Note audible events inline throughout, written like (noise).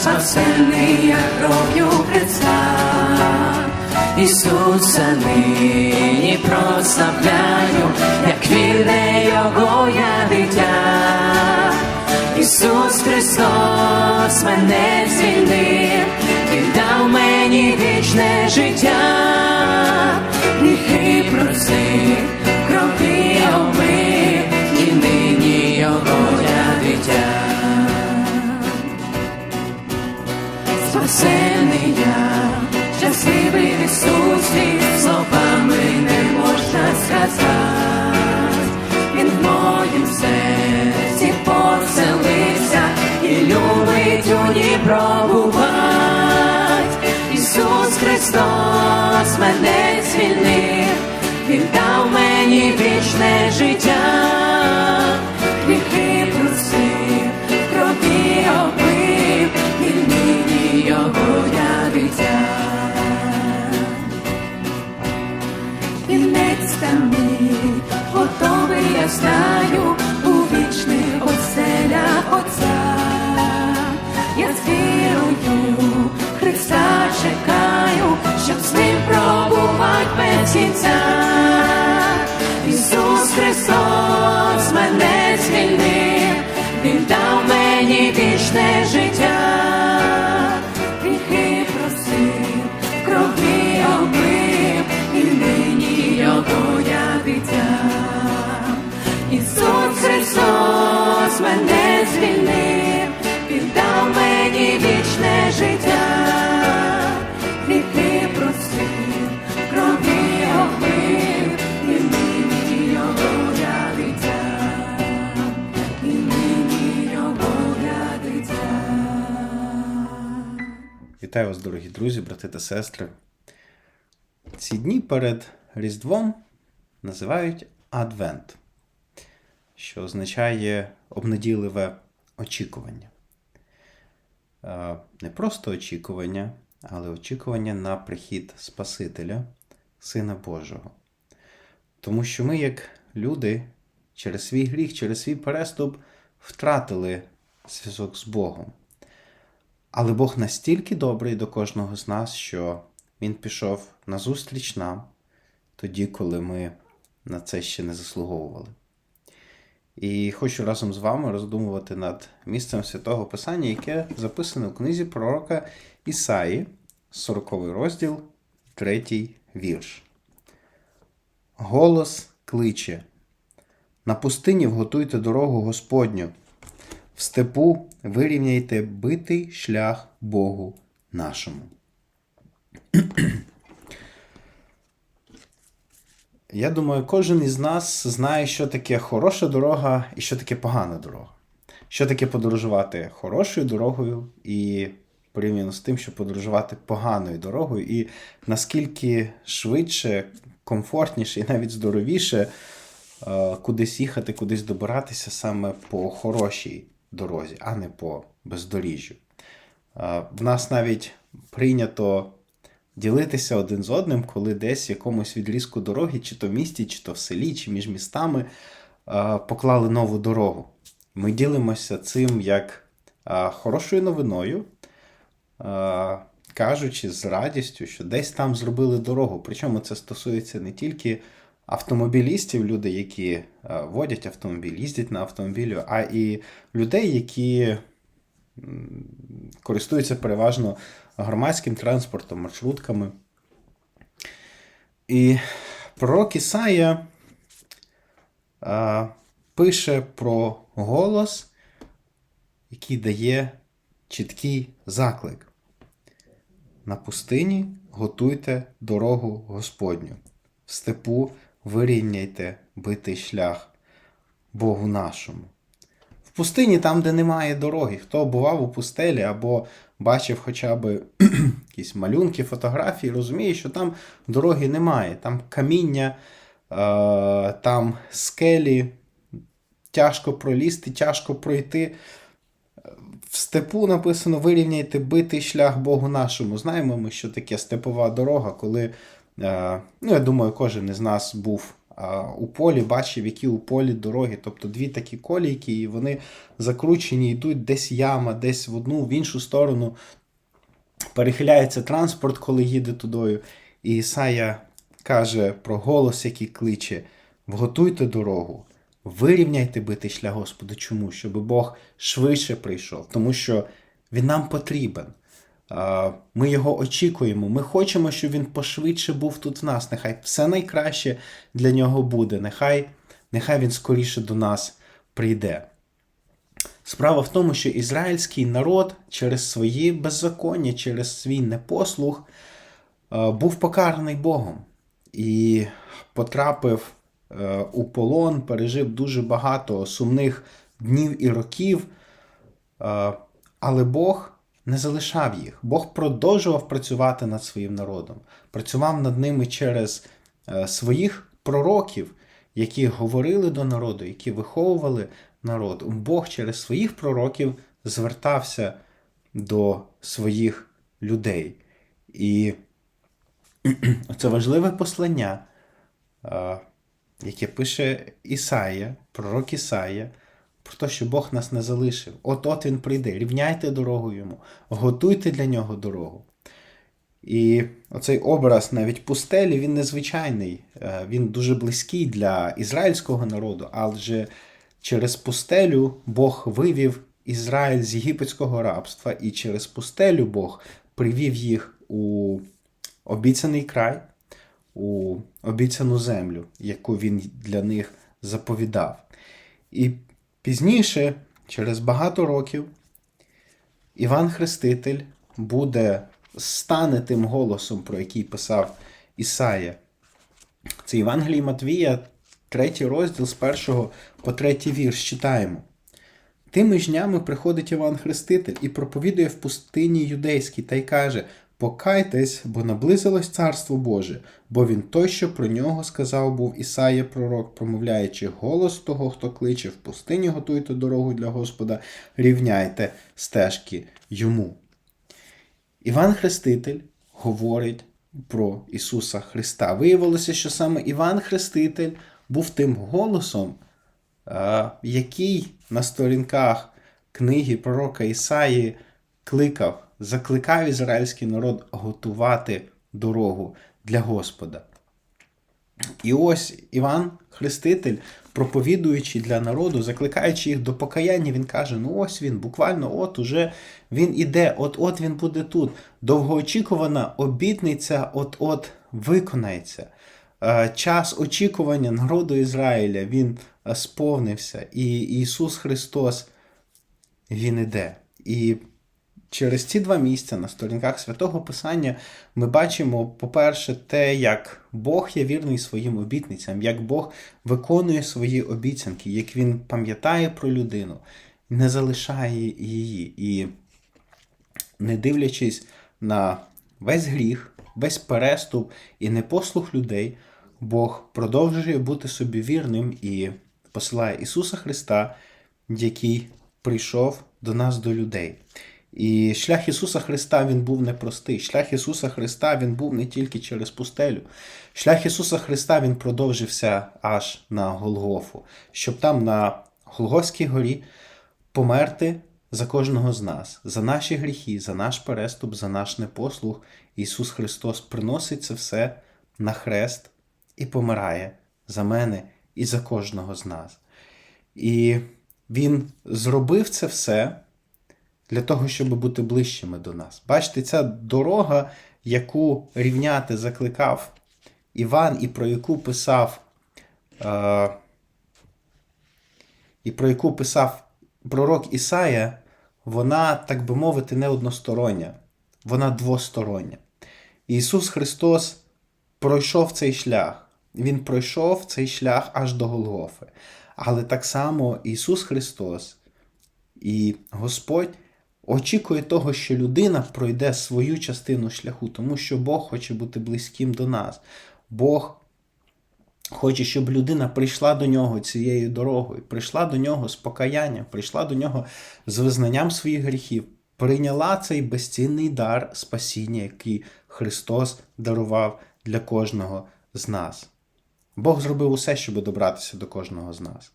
спасенный я кров'ю Христа. Ісуса нині прославляю, як вірне Його я дитя. Ісус Христос мене звільнив, Він дав мені вічне життя, можна. Він в моїм серці поселився і любить у ній пробувати. Ісус Христос мене звільнив, Він дав мені вічне життя. Гріхи просив, крові обив, і нині його дитя. І нині його дитя. Вітаю вас, дорогі друзі, брати та сестри. Ці дні перед Різдвом називають Адвент, що означає обнадійливе очікування. Е, Не просто очікування, але очікування на прихід Спасителя, Сина Божого. Тому що ми, як люди, через свій гріх, через свій переступ втратили зв'язок з Богом. Але Бог настільки добрий до кожного з нас, що Він пішов назустріч нам тоді, коли ми на це ще не заслуговували. І хочу разом з вами роздумувати над місцем святого Писання, яке записане у книзі пророка Ісаї, 40 розділ, 3 вірш. Голос кличе. На пустині вготуйте дорогу Господню. В степу вирівняйте битий шлях Богу нашому. Я думаю, кожен із нас знає, що таке хороша дорога і що таке погана дорога. Що таке подорожувати хорошою дорогою і порівняно з тим, що подорожувати поганою дорогою, і наскільки швидше, комфортніше і навіть здоровіше е, кудись їхати, кудись добиратися саме по хорошій дорозі, а не по бездоріжжю. Е, В нас навіть прийнято ділитися один з одним, коли десь в якомусь відрізку дороги, чи то в місті, чи то в селі, чи між містами е, поклали нову дорогу. Ми ділимося цим як е, хорошою новиною, е, кажучи з радістю, що десь там зробили дорогу. Причому це стосується не тільки автомобілістів, люди, які водять автомобіль, їздять на автомобілі, а і людей, які користуються переважно громадським транспортом, маршрутками. І пророк Ісая а, пише про голос, який дає чіткий заклик. На пустині готуйте дорогу Господню, в степу вирівняйте битий шлях Богу нашому. Пустині, там, де немає дороги, хто бував у пустелі або бачив хоча б (clears throat) якісь малюнки, фотографії, розуміє, що там дороги немає, там каміння, е, там скелі, тяжко пролізти, тяжко пройти. В степу написано вирівняйте битий шлях Богу нашому. Знаємо ми, що таке степова дорога, коли, е, ну, я думаю, кожен із нас був у полі, бачив, які у полі дороги. Тобто дві такі колійки, і вони закручені, йдуть десь яма, десь в одну, в іншу сторону. Перехиляється транспорт, коли їде тудою. І Ісая каже про голос, який кличе: вготуйте дорогу, вирівняйте битий шлях Господу. Чому? Щоб Бог швидше прийшов, тому що Він нам потрібен. Ми його очікуємо. Ми хочемо, щоб він пошвидше був тут в нас. Нехай все найкраще для нього буде. Нехай, нехай він скоріше до нас прийде. Справа в тому, що ізраїльський народ через свої беззаконня, через свій непослух був покараний Богом і потрапив е, у полон, пережив дуже багато сумних днів і років. Але Бог не залишав їх. Бог продовжував працювати над своїм народом, працював над ними через е, своїх пророків, які говорили до народу, які виховували народ. Бог через своїх пророків звертався до своїх людей. І (clears throat) це важливе послання, е, яке пише Ісая, пророк Ісая, про те, що Бог нас не залишив. От-от Він прийде, рівняйте дорогу йому, готуйте для нього дорогу. І оцей образ навіть пустелі, він незвичайний, Е, він дуже близький для ізраїльського народу, адже через пустелю Бог вивів Ізраїль з єгипетського рабства, і через пустелю Бог привів їх у обіцяний край, у обіцяну землю, яку він для них заповідав. І пізніше, через багато років, Іван Хреститель буде стане тим голосом, про який писав Ісая. Це Євангелій Матвія, третій розділ з першого по третій вірш читаємо. Тими ж днями приходить Іван Хреститель і проповідує в пустині юдейській та й каже: Покайтесь, бо наблизилось царство Боже, бо він той, що про нього сказав був Ісая пророк, промовляючи голос того, хто кличе в пустині, готуйте дорогу для Господа, рівняйте стежки йому. Іван Хреститель говорить про Ісуса Христа. Виявилося, що саме Іван Хреститель був тим голосом, який на сторінках книги пророка Ісаї кликав, закликав ізраїльський народ готувати дорогу для Господа. І ось Іван Хреститель, проповідуючи для народу, закликаючи їх до покаяння, він каже: ну ось він, буквально от уже він іде, от-от він буде тут. Довгоочікувана обітниця от-от виконається. Е, Час очікування народу Ізраїля він е, сповнився, і Ісус Христос Він іде. І через ці два місця на сторінках святого Писання ми бачимо, по-перше, те, як Бог є вірний своїм обітницям, як Бог виконує свої обіцянки, як Він пам'ятає про людину, не залишає її. І не дивлячись на весь гріх, весь переступ і непослух людей, Бог продовжує бути собі вірним і посилає Ісуса Христа, який прийшов до нас, до людей. І шлях Ісуса Христа він був непростий. Шлях Ісуса Христа він був не тільки через пустелю. Шлях Ісуса Христа він продовжився аж на Голгофу, щоб там на Голгофській горі померти за кожного з нас, за наші гріхи, за наш переступ, за наш непослух. Ісус Христос приносить це все на хрест і помирає за мене і за кожного з нас. І Він зробив це все для того, щоб бути ближчими до нас. Бачите, ця дорога, яку рівняти закликав Іван, і про яку писав, е, і про яку писав пророк Ісая, вона, так би мовити, не одностороння, вона двостороння. Ісус Христос пройшов цей шлях. Він пройшов цей шлях аж до Голгофи. Але так само Ісус Христос і Господь очікує того, що людина пройде свою частину шляху, тому що Бог хоче бути близьким до нас. Бог хоче, щоб людина прийшла до нього цією дорогою, прийшла до нього з покаянням, прийшла до нього з визнанням своїх гріхів, прийняла цей безцінний дар спасіння, який Христос дарував для кожного з нас. Бог зробив усе, щоб добратися до кожного з нас.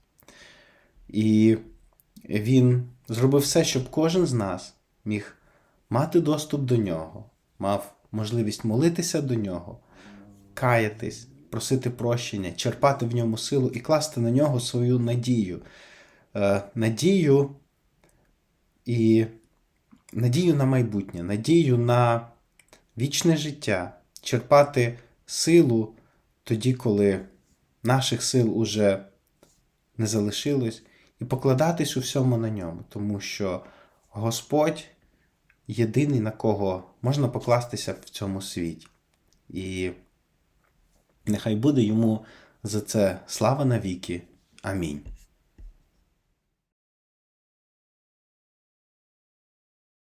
І Він зробив все, щоб кожен з нас міг мати доступ до нього, мав можливість молитися до нього, каятись, просити прощення, черпати в ньому силу і класти на нього свою надію. Е, надію і надію на майбутнє, надію на вічне життя, черпати силу тоді, коли наших сил уже не залишилось, і покладатись у всьому на ньому, тому що Господь єдиний, на кого можна покластися в цьому світі. І нехай буде йому за це слава навіки. Амінь.